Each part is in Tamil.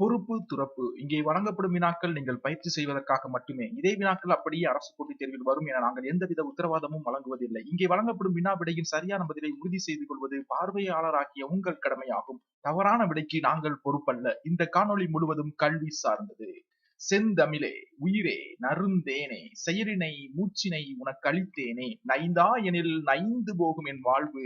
பொறுப்பு துறப்பு. இங்கே வழங்கப்படும் வினாக்கள் நீங்கள் பயிற்சி செய்வதற்காக மட்டுமே. இதே வினாக்கள் அப்படியே அரசு போட்டித் தேர்வில் வரும் என நாங்கள் எந்தவித உத்தரவாதமும் வழங்குவதில்லை. இங்கே வழங்கப்படும் வினா விடையின் சரியான பதிலை உறுதி செய்து கொள்வது பார்வையாளராகிய உங்கள் கடமையாகும். தவறான விடைக்கு நாங்கள் பொறுப்பல்ல. இந்த காணொளி முழுவதும் கல்வி சார்ந்தது. செந்தமிழே உயிரே நருந்தேனே செயலினை மூச்சினை உனக்களித்தேனே நைந்தா எனில் நைந்து போகும் என் வாழ்வு.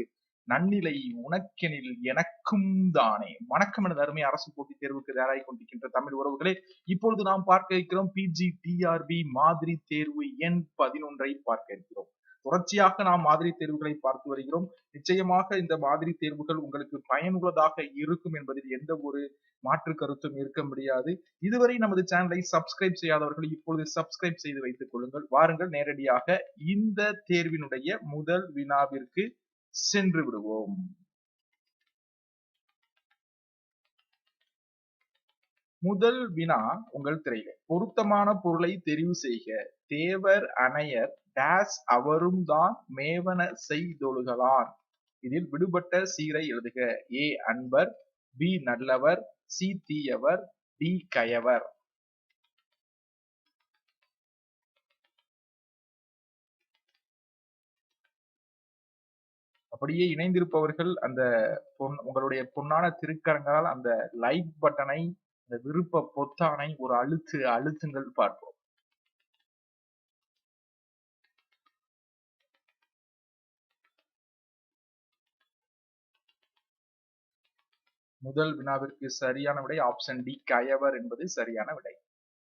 நன்னிலை உனக்கெனில் எனக்கும் தானே. வணக்கம் எனது அருமை அரசு போட்டி தேர்வுக்கு தயாராகி கொண்டிருக்கின்ற தமிழ் உறவுகளே இப்பொழுது நாம் பார்க்க இருக்கிறோம் பிஜி டிஆர்பி மாதிரி தேர்வு எண் பதினொன்றை பார்க்க இருக்கிறோம். தொடர்ச்சியாக நாம் மாதிரி தேர்வுகளை பார்த்து வருகிறோம். நிச்சயமாக இந்த மாதிரி தேர்வுகள் உங்களுக்கு பயனுள்ளதாக இருக்கும் என்பதில் எந்த ஒரு மாற்று கருத்தும் இருக்க முடியாது. இதுவரை நமது சேனலை சப்ஸ்கிரைப் செய்யாதவர்கள் இப்பொழுது சப்ஸ்கிரைப் செய்து வைத்துக் கொள்ளுங்கள். வாருங்கள் நேரடியாக இந்த தேர்வினுடைய முதல் வினாவிற்கு சென்று விடுவோம். முதல் வினா உங்கள் திரையில. பொருத்தமான பொருளை தெரிவு செய்க. தேவர் அணையர் டேஸ் அவரும் தான் மேவன செய்தொழுகலான் இதில் விடுபட்ட சீரை எழுதுக. ஏ அன்பர் பி நல்லவர் சி தீயவர் டி கயவர். அப்படியே இணைந்திருப்பவர்கள் அந்த பொன் உங்களுடைய பொன்னான திருக்கரங்களால் அந்த லைக் பட்டனை அந்த விருப்ப பொத்தானை ஒரு அழுத்து அழுத்துங்கள் பார்ப்போம். முதல் வினாவிற்கு சரியான விடை ஆப்ஷன் டி கயவர் என்பது சரியான விடை.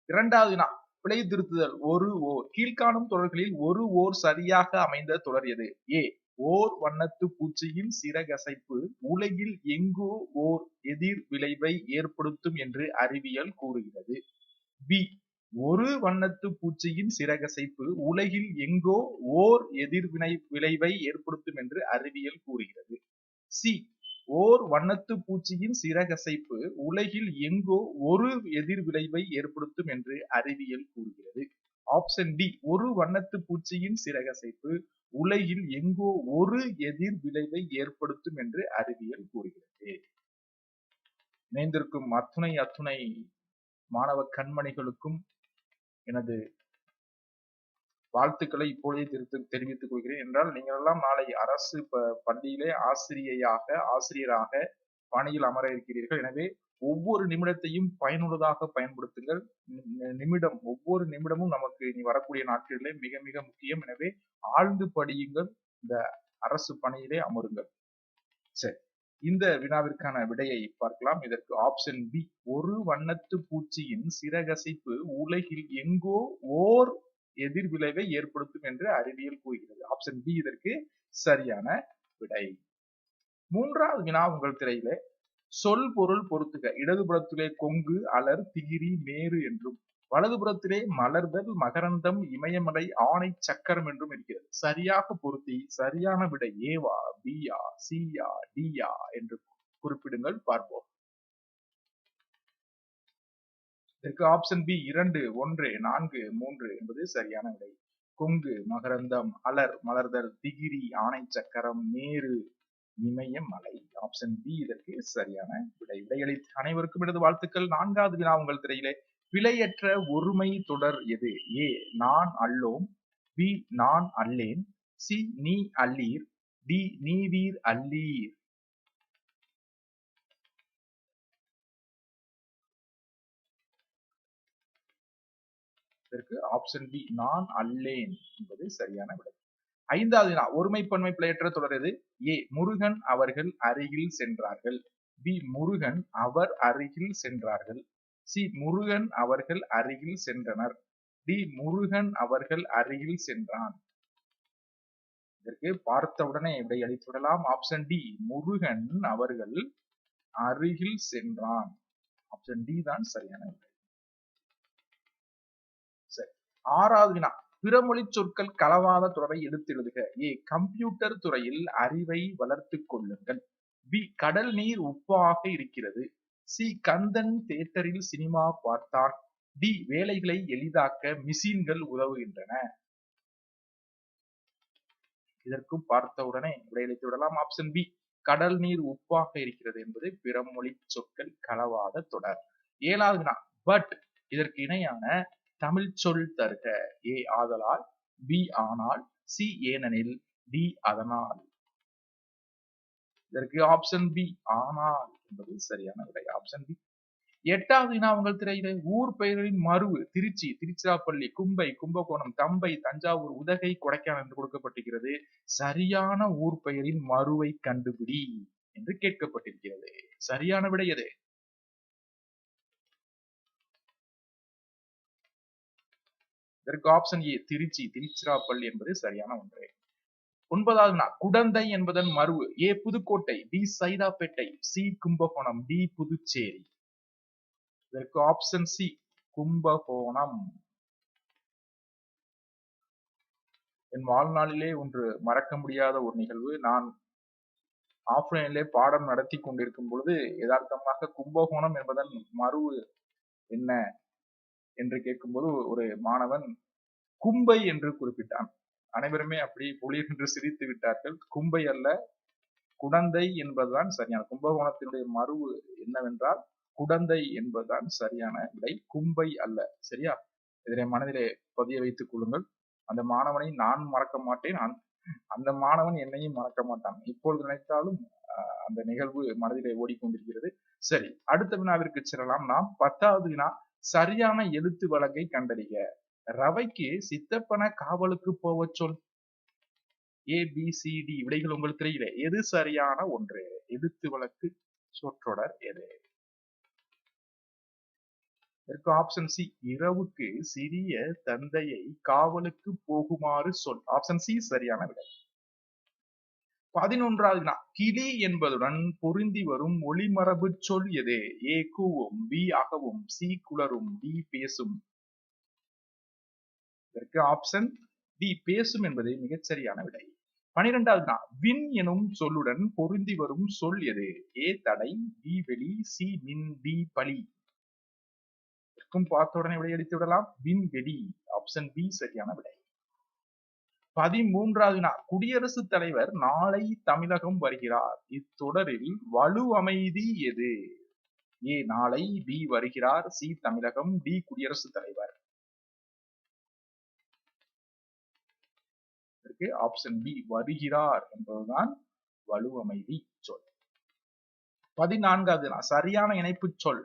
இரண்டாவது வினா பிழை திருத்துதல். ஒரு ஓர். கீழ்காணும் தொடர்களில் ஒரு ஓர் சரியாக அமைந்த தொடர் எது? ஏ ஓர் வண்ணத்து பூச்சியின் சிறகசைப்பு உலகில் எங்கோ ஓர் எதிர் விளைவை ஏற்படுத்தும் என்று அறிவியல் கூறுகிறது. பி ஒரு வண்ணத்து பூச்சியின் சிறகசைப்பு உலகில் எங்கோ ஓர் எதிர்வினை விளைவை ஏற்படுத்தும் என்று அறிவியல் கூறுகிறது. சி ஓர் வண்ணத்து பூச்சியின் சிறகசைப்பு உலகில் எங்கோ ஒரு எதிர் விளைவை ஏற்படுத்தும் என்று அறிவியல் கூறுகிறது. ஆப்ஷன் டி ஒரு வண்ணத்து பூச்சியின் சிறகசைப்பு உலகில் எங்கோ ஒரு எதிர் விளைவை ஏற்படுத்தும் என்று அறிவியல் கூறுகிறது. இணைந்திருக்கும் அத்துணை அத்துணை மாணவ கண்மணிகளுக்கும் எனது வாழ்த்துக்களை இப்பொழுதே தெரிவித்து தெரிவித்துக் கொள்கிறேன். என்றால் நீங்கள் எல்லாம் நாளை அரசு பள்ளியிலே ஆசிரியையாக ஆசிரியராக பணியில் அமர இருக்கிறீர்கள். எனவே ஒவ்வொரு நிமிடத்தையும் பயனுள்ளதாக பயன்படுத்துங்கள். நிமிடம் ஒவ்வொரு நிமிடமும் நமக்கு இனி வரக்கூடிய நாட்களிலே மிக மிக முக்கியம். எனவே ஆழ்ந்து படியுங்கள். இந்த அரசு பணியிலே அமருங்கள். சரி. இந்த வினாவிற்கான விடையை பார்க்கலாம். இதற்கு ஆப்ஷன் பி ஒரு வண்ணத்து பூச்சியின் சிறகசைப்பு உலகில் எங்கோ ஓர் எதிர்விளைவை ஏற்படுத்தும் என்று அறிவியல் கூறுகிறது. ஆப்ஷன் பி இதற்கு சரியான விடை. மூன்றாவது வினா உங்கள் திரையிலே. சொல் பொருள் பொறுத்துக இடதுபுறத்திலே கொங்கு அலர் திகிரி மேரு என்றும் வலதுபுறத்திலே மலர்தல் மகரந்தம் இமயமலை ஆணை சக்கரம் என்றும் இருக்கிறது. சரியாக பொருத்தி சரியான விட ஏவா பியா சியா டியா என்று குறிப்பிடுங்கள் பார்ப்போம். இதற்கு ஆப்ஷன் பி இரண்டு ஒன்று நான்கு மூன்று என்பது சரியான விடை. கொங்கு மகரந்தம் அலர் மலர்தல் திகிரி ஆணை சக்கரம் மேரு இமய மலை. ஆப்ஷன் பி இதற்கு சரியான விடை. விடையளித்த அனைவருக்கும் எனது வாழ்த்துக்கள். நான்காவது வினா உங்கள் திரையிலே. விலையற்ற ஒருமை தொடர் எது? ஏ நான் அல்லோம். பி நான் அல்லேன். சி நீ அல்லீர். டி நீவீர் அல்லீர். இதற்கு ஆப்ஷன் பி நான் அல்லேன் என்பது சரியான விடை. ஐந்தாவது வினா ஒருமைப்பன்மை பிழையற்ற தொடர் எது? ஏ முருகன் அவர்கள் அருகில் சென்றார்கள். பி முருகன் அவர் அருகில் சென்றார்கள். சி முருகன் அவர்கள் அருகில் சென்றனர். டி முருகன் அவர்கள் அருகில் சென்றான். இதற்கு பார்த்தவுடனே விடை அளித்துவிடலாம் ஆப்ஷன் டி முருகன் அவர்கள் அருகில் சென்றான். ஆப்ஷன் டி தான் சரியான விடை சரி ஆறாவது வினா பிறமொழி சொற்கள் களவாத தொடரை எடுத்து எழுதுக ஏ கம்ப்யூட்டர் துறையில் அறிவை வளர்த்து கொள்ளுங்கள். பி கடல் நீர் உப்பாக இருக்கிறது. சி கந்தன் தேட்டரில் சினிமா பார்த்தான் டி வேலைகளை எளிதாக்க மிஷின்கள் உதவுகின்றன. இதற்கும் பார்த்தவுடனே விடையளித்து விடலாம். ஆப்ஷன் பி கடல் நீர் உப்பாக இருக்கிறது என்பது பிறமொழி சொற்கள் களவாத தொடர். ஏழாவது வினா பட் இதற்கு இணையான தமிழ் சொல் தருக. ஏ ஆதலால் பி ஆனால் சி ஏனெனில் டி அதனால். இதற்கு ஆப்ஷன் பி ஆனால் என்பது சரியான விடை. ஆப்ஷன் பி எட்டாவது வினாவங்கள் திரையிலே ஊர் பெயர்களின் மறுவு திருச்சி திருச்சிராப்பள்ளி கும்பை கும்பகோணம் தம்பை தஞ்சாவூர் உதகை கொடைக்கானல் என்று கொடுக்கப்பட்டிருக்கிறது. சரியான ஊர் பெயரின் மறுவை கண்டுபிடி என்று கேட்கப்பட்டிருக்கிறது. சரியான விடை எது? இதற்கு ஆப்ஷன் ஏ திருச்சி திருச்சிராப்பள்ளி என்பது சரியான ஒன்று. ஒன்பதாவது வினா குடந்தை என்பதன் மருவு A Pudukkottai B Saidapet C Kumbakonam D Puducherry. இதற்கு ஆப்ஷன் சி கும்பகோணம். என் வாழ்நாளிலே ஒன்று மறக்க முடியாத ஒரு நிகழ்வு. நான் ஆஃப்லைனிலே பாடம் நடத்தி கொண்டிருக்கும் பொழுது யதார்த்தமாக கும்பகோணம் என்பதன் மறுவு என்ன? என்று கேட்கும்போது ஒரு மாணவன் கும்பை என்று குறிப்பிட்டான். அனைவருமே அப்படி புலிர் என்று சிரித்து விட்டார்கள். கும்பை அல்ல குடந்தை என்பதுதான் சரியான. கும்பகோணத்தினுடைய மறுவு என்னவென்றால் குடந்தை என்பதுதான் சரியான விடை. கும்பை அல்ல சரியா? இதனை மனதிலே பதிய வைத்துக் கொள்ளுங்கள். அந்த மாணவனை நான் மறக்க மாட்டேன். அந்த மாணவன் என்னையும் மறக்க மாட்டான். இப்பொழுது நினைத்தாலும் அந்த நிகழ்வு மனதிலே ஓடிக்கொண்டிருக்கிறது. சரி அடுத்த வினாவிற்கு செல்லலாம். நாம் பத்தாவது வினா சரியான எழுத்து வழக்கை கண்டறிக. ரவைக்கு சித்தப்பன காவலுக்கு போக சொல். ஏ பி சி டி விடைகள் உங்கள் தெரியல. எது சரியான ஒன்று? எழுத்து வழக்கு சொற்றொடர் எது? இதற்கு ஆப்ஷன் சி இரவுக்கு சிறிய தந்தையை காவலுக்கு போகுமாறு சொல். ஆப்ஷன் சி சரியான விடை பதினொன்றாவது வினா கிளி என்பதுடன் பொருந்தி வரும் ஒளிமரபு சொல் எது? ஏ கூவும் பி அகவும் சி குளரும் டி பேசும். இதற்கு ஆப்ஷன் டி பேசும் என்பது மிகச்சரியான விடை. பனிரெண்டாவது வினா வின் எனும் சொல்லுடன் பொருந்தி வரும் சொல் எது? ஏ தடை பி வெளி சி மின் டி பலி. இதற்கும் பார்த்த உடனே விடையளித்து விடலாம். வின் வெளி. ஆப்ஷன் பி சரியான விடை. பதிமூன்றாவது நாள் குடியரசுத் தலைவர் நாளை தமிழகம் வருகிறார். இத்தொடரில் வலு அமைதி எது? ஏ நாளை பி வருகிறார். சி தமிழகம். டி குடியரசுத் தலைவர். ஆப்ஷன் பி வருகிறார் என்பதுதான் வலு அமைதி சொல். பதினான்காவது சரியான இணைப்பு சொல்.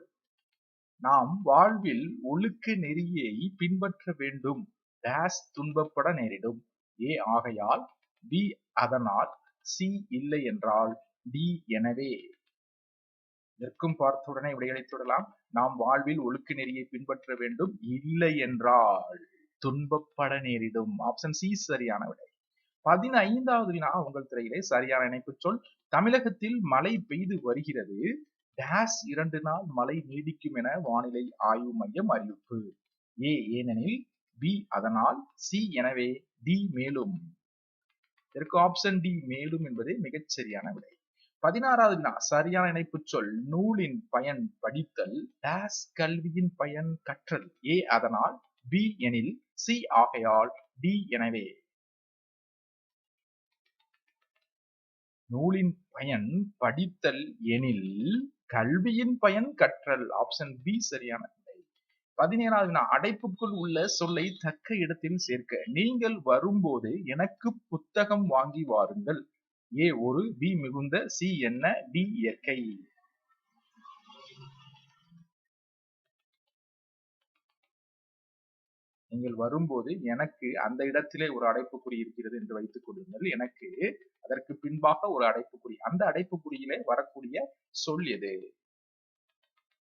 நாம் வாழ்வில் ஒழுக்க நெறியை பின்பற்ற வேண்டும். டேஸ் துன்பப்பட நேரிடும். ஏ ஆகையால் பி அதனால் சி இல்லை என்றால் டி எனவே. நிற்கும் பார்த்தவுடனே விடையளித்துடலாம் நாம் வாழ்வில் ஒழுக்க நெறியை பின்பற்ற வேண்டும். இல்லை என்றால் துன்பப்பட நேரிடும். ஆப்ஷன் சி சரியான விடை. பதினைந்தாவது வினா உங்கள் திரையிலே சரியான இணைப்பு சொல். தமிழகத்தில் மழை பெய்து வருகிறது. டேஸ் இரண்டு நாள் மழை நீடிக்கும் என வானிலை ஆய்வு மையம் அறிவிப்பு. ஏ ஏனெனில் பி அதனால் சி எனவே டி மேலும். இதற்கு ஆப்ஷன் டி மேலும் என்பது மிகச் சரியான விடை. பதினாறாவது சரியான இணைப்பு சொல் நூலின் பயன் படித்தல் டேஸ் கல்வியின் பயன் கற்றல். ஏ அதனால் பி எனில் சி ஆகையால் டி எனவே. நூலின் பயன் படித்தல் எனில் கல்வியின் பயன் கற்றல். ஆப்ஷன் பி சரியான பதினேழாவது வினா அடைப்புக்குள் உள்ள சொல்லை தக்க இடத்தில் சேர்க்க. நீங்கள் வரும்போது எனக்கு புத்தகம் வாங்கி வாருங்கள். ஏ ஒரு பி மிகுந்த சி என்ன டி இயற்கை. நீங்கள் வரும்போது எனக்கு அந்த இடத்திலே ஒரு அடைப்புக்குறி இருக்கிறது என்று வைத்துக் கொள்ளுங்கள். எனக்கு அதற்கு பின்பாக ஒரு அடைப்புக்குறி. அந்த அடைப்புக்குறியிலே வரக்கூடிய சொல் எது?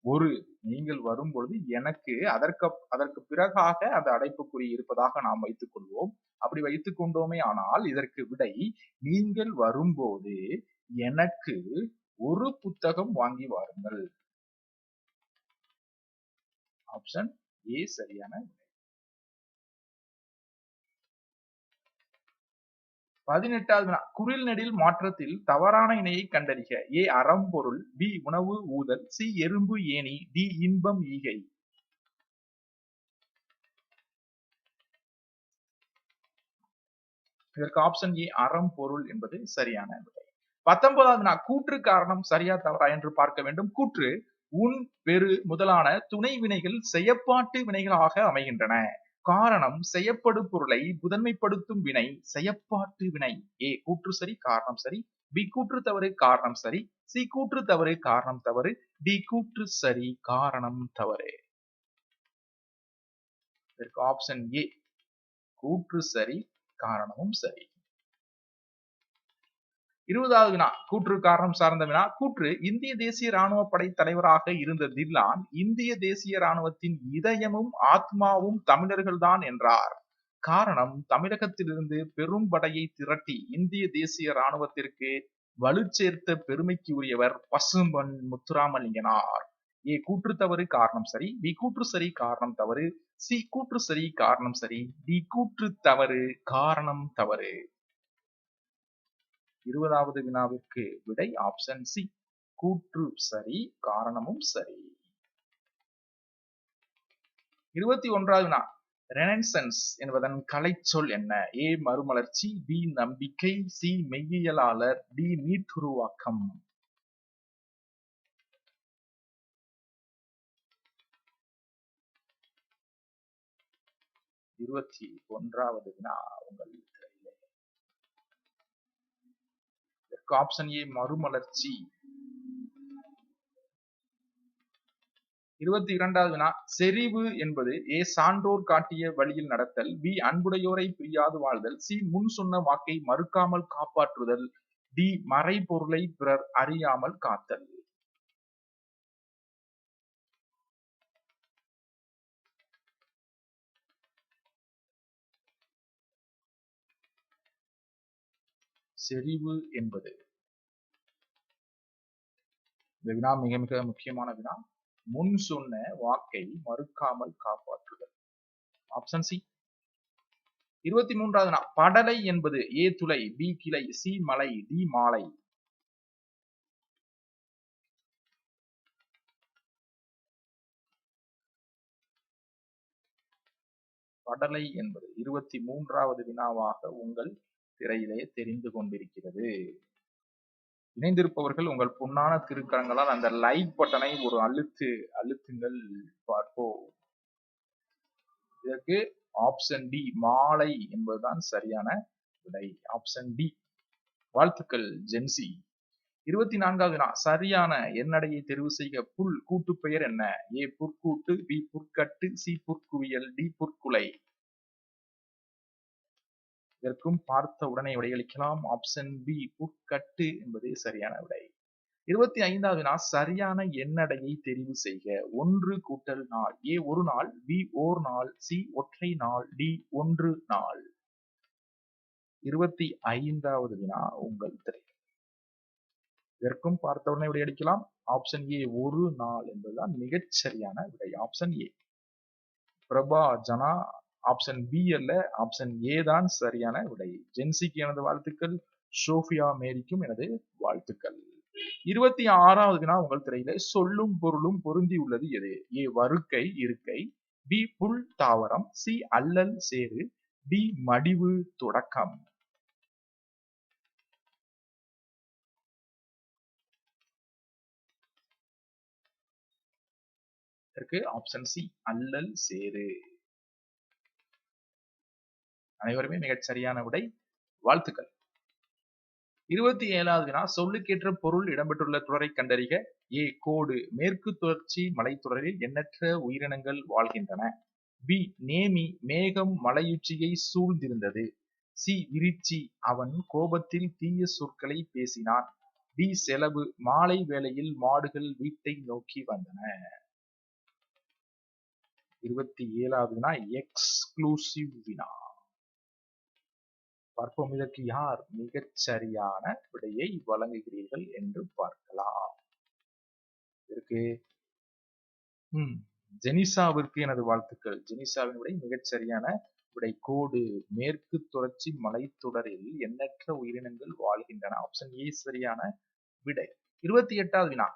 ஒரு நீங்கள் வரும்பொழுது எனக்கு அதற்கு அதற்கு பிறகாக அந்த அடைப்புக்குறி இருப்பதாக நாம் வைத்துக் கொள்வோம். அப்படி வைத்துக் கொண்டோமே ஆனால் இதற்கு விடை நீங்கள் வரும்போது எனக்கு ஒரு புத்தகம் வாங்கி வாருங்கள். ஆப்ஷன் ஏ சரியான பதினெட்டாவது வினா குரில் நெடில் மாற்றத்தில் தவறான இணையை கண்டறிக. ஏ அறம்பொருள் பி உணவு ஊதல். சி எறும்பு ஏணி. டி இன்பம் ஈகை. இதற்கு ஆப்ஷன் ஏ அறம் பொருள் என்பது சரியான விடை. பத்தொன்பதாவது நான் கூற்று காரணம் சரியா தவறா என்று பார்க்க வேண்டும். கூற்று உன் பெரு முதலான துணை வினைகள் செயப்பாட்டு வினைகளாக அமைகின்றன. காரணம் செய்யப்படு பொருளை முதன்மைப்படுத்தும் வினை செயப்பாட்டு வினை. ஏ கூற்று சரி காரணம் சரி. பி கூற்று தவறு காரணம் சரி. சி கூற்று தவறு காரணம் தவறு. டி கூற்று சரி காரணம் தவறு. இதற்கு ஆப்ஷன் ஏ கூற்று சரி காரணமும் சரி. இருபதாவது வினா கூற்று காரணம் சார்ந்த வினா. கூற்று இந்திய தேசிய ராணுவ படை தலைவராக இருந்த தில்லான் இந்திய தேசிய ராணுவத்தின் இதயமும் ஆத்மாவும் தமிழர்கள்தான் என்றார். காரணம் தமிழகத்திலிருந்து பெரும் படையை திரட்டி இந்திய தேசிய ராணுவத்திற்கு வலுச்சேர்த்த பெருமைக்கு உரியவர் பசும்பன் முத்துராமலிங்கனார். ஏ கூற்று தவறு காரணம் சரி பி கூற்று சரி காரணம் தவறு சி கூற்று சரி காரணம் சரி டி கூற்று தவறு காரணம் தவறு. இருபதாவது வினாவிற்கு விடை ஆப்ஷன் சி கூற்று சரி காரணமும் சரி. இருபத்தி ஒன்றாவது வினா. ரெனன்சன்ஸ் என்பதன் கலைச்சொல் என்ன? ஏ மறுமலர்ச்சி பி நம்பிக்கை சி மெய்யியலாளர் டி மீட்டுருவாக்கம். இருபத்தி ஒன்றாவது வினா உங்கள் ஆப்ஷன் ஏ மறுமலர்ச்சி. இருபத்தி இரண்டாவது வினா செறிவு என்பது ஏ சான்றோர் காட்டிய வழியில் நடத்தல் பி அன்புடையோரை பிரியாது வாழ்தல் சி முன் சொன்ன வாக்கை மறுக்காமல் காப்பாற்றுதல் டி மறைபொருளை பிறர் அறியாமல் காத்தல். செறிவு என்பது. இந்த வினா மிக மிக முக்கியமான வினா. முன் சொன்ன வாக்கை மறுக்காமல் காப்பாற்றுதல். ஆப்ஷன் சி இருபத்தி மூன்றாவது நாள் படலை என்பது ஏ துளை பி கிளை சி மலை டி மாலை. படலை என்பது இருபத்தி மூன்றாவது வினாவாக உங்கள் திரையிலே தெரிந்து கொண்டிருக்கிறது. இணைந்திருப்பவர்கள் உங்கள் பொன்னான திருக்கரங்களால் அந்த லைக் பட்டனை ஒரு அழுத்து அழுத்துங்கள் பார்ப்போம். இதற்கு ஆப்ஷன் டி மாலை என்பதுதான் சரியான விடை. ஆப்ஷன் டி வாழ்த்துக்கள் ஜென்சி இருபத்தி நான்காவது நாள் சரியான எண்ணடையை தெரிவு செய்க. புல் கூட்டு பெயர் என்ன? ஏ புற்கூட்டு பி புற்கட்டு சி புற்குவியல் டி புற்குலை. இதற்கும் பார்த்த உடனே விடையளிக்கலாம். ஆப்ஷன் பி புற்கட்டு என்பது சரியான விடை. இருபத்தி ஐந்தாவது நாள் சரியான எண்ணடையை தெரிவு செய்க. ஒன்று கூட்டல் நாள். ஏ ஒரு நாள். பி ஓர் நாள். சி ஒற்றை நாள். டி ஒன்று நாள். இருபத்தி ஐந்தாவது வினா உங்கள் திரை. இதற்கும் பார்த்த உடனே விடையளிக்கலாம். ஆப்ஷன் ஏ ஒரு நாள் என்பதுதான் மிகச் சரியான விடை. ஆப்ஷன் ஏ பிரபா ஜனா ஆப்ஷன் பி அல்ல ஆப்ஷன் ஏ தான் சரியான விடை. ஜென்சிக்கு எனது வாழ்த்துக்கள் சோஃபியா மேரிக்கும் எனது வாழ்த்துக்கள். இருபத்தி ஆறாவது வினா உங்கள் திரையில சொல்லும் பொருளும் பொருந்தி உள்ளது எது? ஏ வருக்கை இருக்கை. பி புல் தாவரம். சி அல்லல் சேரு டி மடிவு தொடக்கம். இருக்கு ஆப்ஷன் சி அல்லல் சேரு அனைவருமே மிகச் சரியான விடை வாழ்த்துக்கள். இருபத்தி ஏழாவது வினா சொல்லுக்கேற்ற பொருள் இடம்பெற்றுள்ள தொடரை கண்டறிக. ஏ கோடு. மேற்கு தொடர்ச்சி மலைத்தொடரில் எண்ணற்ற உயிரினங்கள் வாழ்கின்றன. பி நேமி மேகம் மலையுச்சியை சூழ்ந்திருந்தது. சி விரிச்சி. அவன் கோபத்தில் தீய சொற்களை பேசினான். டி செலவு. மாலை வேளையில் மாடுகள் வீட்டை நோக்கி வந்தன. இருபத்தி ஏழாவது வினா எக்ஸ்க்ளூசிவ் வினா. பார்ப்போம். இதற்கு யார் மிகச் சரியான விடையை வழங்குகிறீர்கள் என்று பார்க்கலாம். இதற்கு ம் ஜெனிசாவிற்கு எனது வாழ்த்துக்கள். ஜெனிசாவின் விடை மிகச் சரியான விடை. கோடு மேற்கு தொடர்ச்சி மலைத்தொடரில் எண்ணற்ற உயிரினங்கள் வாழ்கின்றன. ஆப்ஷன் ஏ சரியான விடை. இருபத்தி எட்டாவது வினா.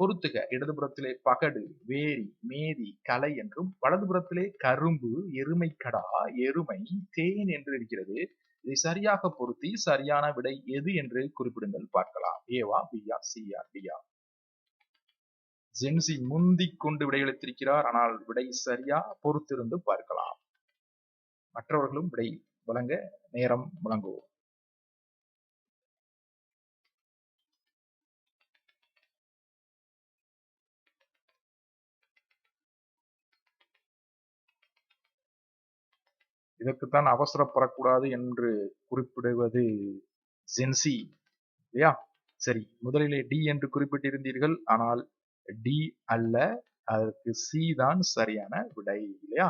பொறுத்துக. இடதுபுறத்திலே பகடு வேரி மேதி கலை என்றும் வலதுபுறத்திலே கரும்பு எருமைக்கடா எருமை தேன் என்று இருக்கிறது. இதை சரியாக பொருத்தி சரியான விடை எது என்று குறிப்பிடுங்கள் பார்க்கலாம். ஏவா பியா சியா டியா ஜென்சி முந்தி கொண்டு விடையளித்திருக்கிறார். ஆனால் விடை சரியா பொறுத்திருந்து பார்க்கலாம். மற்றவர்களும் விடை வழங்க நேரம் வழங்குவோம். இதற்குத்தான் அவசரப்படக்கூடாது என்று குறிப்பிடுவது ஜென்சி இல்லையா? சரி முதலிலே டி என்று குறிப்பிட்டிருந்தீர்கள். ஆனால் டி அல்ல அதற்கு சி தான் சரியான விடை இல்லையா?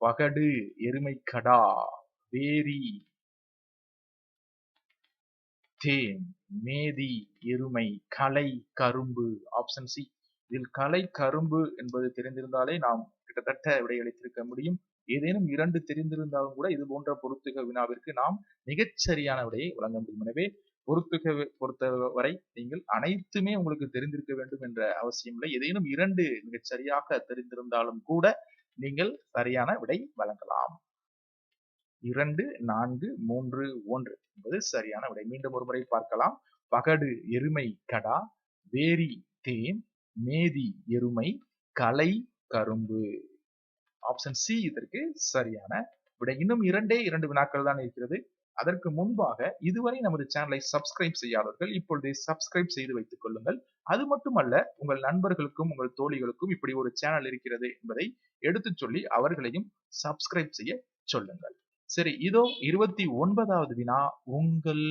பகடு எருமை கடா வேரி தேன் மேதி எருமை கலை கரும்பு ஆப்ஷன் சி இதில் கலை கரும்பு என்பது தெரிந்திருந்தாலே நாம் கிட்டத்தட்ட விடையளித்திருக்க முடியும். ஏதேனும் இரண்டு தெரிந்திருந்தாலும் கூட இது போன்ற பொருத்துக வினாவிற்கு நாம் மிகச்சரியான விடையை வழங்க முடியும். எனவே பொருத்துக பொறுத்தவரை நீங்கள் அனைத்துமே உங்களுக்கு தெரிந்திருக்க வேண்டும் என்ற அவசியம் இல்லை. ஏதேனும் இரண்டு மிகச் சரியாக தெரிந்திருந்தாலும் கூட நீங்கள் சரியான விடை வழங்கலாம். இரண்டு நான்கு மூன்று ஒன்று என்பது சரியான விடை. மீண்டும் ஒரு முறை பார்க்கலாம். பகடு எருமை கடா வேரி தேன் மேதி எருமை கலை கரும்பு. ஆப்ஷன் சி இதற்கு சரியான விடை. இன்னும் இரண்டே இரண்டு வினாக்கள் தான் இருக்கிறது. அதற்கு முன்பாக இதுவரை நமது சேனலை சப்ஸ்கிரைப் செய்யாதவர்கள் இப்பொழுது சப்ஸ்கிரைப் செய்து வைத்துக் கொள்ளுங்கள். அது மட்டுமல்ல உங்கள் நண்பர்களுக்கும் உங்கள் தோழிகளுக்கும் இப்படி ஒரு சேனல் இருக்கிறது என்பதை எடுத்துச் சொல்லி அவர்களையும் சப்ஸ்கிரைப் செய்ய சொல்லுங்கள். சரி இதோ இருபத்தி ஒன்பதாவது வினா. உங்கள்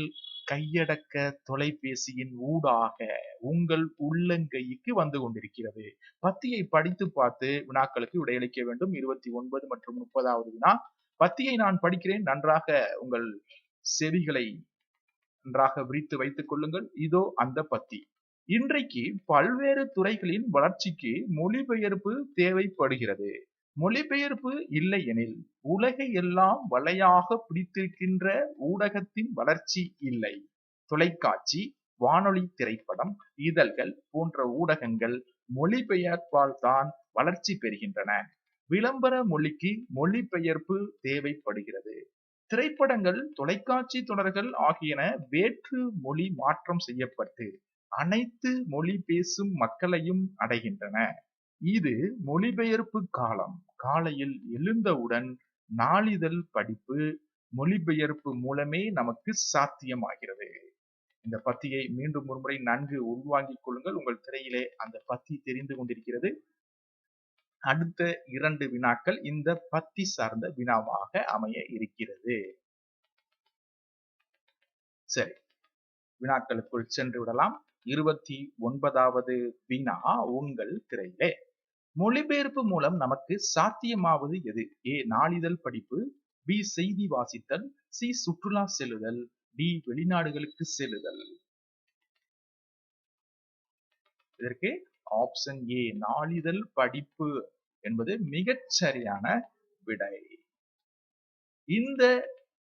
கையடக்க தொலைபேசியின் ஊடாக உங்கள் உள்ளங்கைக்கு வந்து கொண்டிருக்கிறது. பத்தியை படித்து பார்த்து வினாக்களுக்கு விடையளிக்க வேண்டும். இருபத்தி ஒன்பது மற்றும் முப்பதாவது வினா. பத்தியை நான் படிக்கிறேன். நன்றாக உங்கள் செவிகளை நன்றாக விரித்து வைத்துக் கொள்ளுங்கள். இதோ அந்த பத்தி. இன்றைக்கு பல்வேறு துறைகளின் வளர்ச்சிக்கு மொழிபெயர்ப்பு தேவைப்படுகிறது. மொழிபெயர்ப்பு இல்லை எனில் உலகை எல்லாம் வலையாக பிடித்திருக்கின்ற ஊடகத்தின் வளர்ச்சி இல்லை. தொலைக்காட்சி வானொலி திரைப்படம் இதழ்கள் போன்ற ஊடகங்கள் மொழிபெயர்ப்பால் தான் வளர்ச்சி பெறுகின்றன. விளம்பர மொழிக்கு மொழிபெயர்ப்பு தேவைப்படுகிறது. திரைப்படங்கள் தொலைக்காட்சி தொடர்கள் ஆகியன வேற்று மொழி மாற்றம் செய்யப்பட்டு அனைத்து மொழி பேசும் மக்களையும் அடைகின்றன. இது மொழிபெயர்ப்பு காலம். காலையில் எழுந்தவுடன் நாளிதழ் படிப்பு மொழிபெயர்ப்பு மூலமே நமக்கு சாத்தியமாகிறது. இந்த பத்தியை மீண்டும் ஒருமுறை நன்கு உள்வாங்கிக் கொள்ளுங்கள். உங்கள் திரையிலே அந்த பத்தி தெரிந்து கொண்டிருக்கிறது. அடுத்த இரண்டு வினாக்கள் இந்த பத்தி சார்ந்த வினாவாக அமைய இருக்கிறது. சரி. வினாக்களுக்குள் சென்று விடலாம். இருபத்தி ஒன்பதாவது வினா உங்கள் திரையிலே. மொழிபெயர்ப்பு மூலம் நமக்கு சாத்தியமாவது எது? ஏ நாளிதழ் படிப்பு பி செய்தி வாசித்தல் சி சுற்றுலா செல்லுதல் டி வெளிநாடுகளுக்கு செல்லுதல். இதற்கு ஆப்ஷன் ஏ நாளிதழ் படிப்பு என்பது மிகச் சரியான விடை. இந்த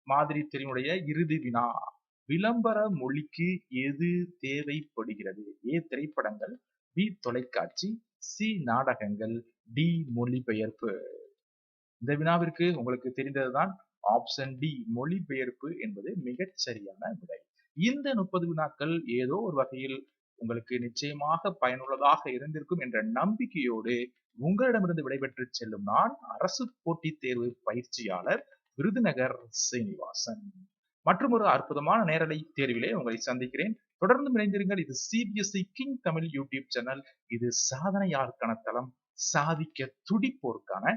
மாதிரி தெரிவுடைய இறுதி வினா விளம்பர மொழிக்கு எது தேவைப்படுகிறது? ஏ திரைப்படங்கள் பி தொலைக்காட்சி சி நாடகங்கள் டி மொழிபெயர்ப்பு. இந்த வினாவிற்கு உங்களுக்கு தெரிந்ததுதான் ஆப்ஷன் டி மொழிபெயர்ப்பு என்பது மிகச் சரியான விடை. இந்த முப்பது வினாக்கள் ஏதோ ஒரு வகையில் உங்களுக்கு நிச்சயமாக பயனுள்ளதாக இருந்திருக்கும் என்ற நம்பிக்கையோடு உங்களிடமிருந்து விடைபெற்று செல்லும் நான் அரசு போட்டித் தேர்வு பயிற்சியாளர் விருதுநகர் சீனிவாசன். மற்றும் ஒரு அற்புதமான நேரலை தேர்விலே உங்களை சந்திக்கிறேன். தொடர்ந்து இணைந்திருங்கள். இது CBSE king Tamil YouTube channel இது சாதனையாருக்கான தளம். சாதிக்க துடிப்போருக்கான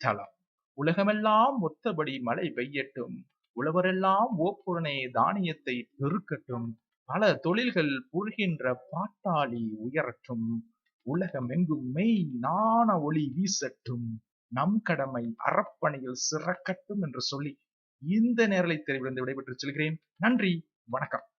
தளம். உலகமெல்லாம் ஒத்தபடி மழை பெய்யட்டும். உழவரெல்லாம் ஓப்புடனே தானியத்தை பெருக்கட்டும். பல தொழில்கள் புரிகின்ற பாட்டாளி உயரட்டும். உலகம் எங்கும் மெய் நாண ஒளி வீசட்டும். நம் கடமை அறப்பணியில் சிறக்கட்டும் என்று சொல்லி இந்த நேரலை தெரிவிலிருந்து விடைபெற்று செல்கிறேன். நன்றி. வணக்கம்.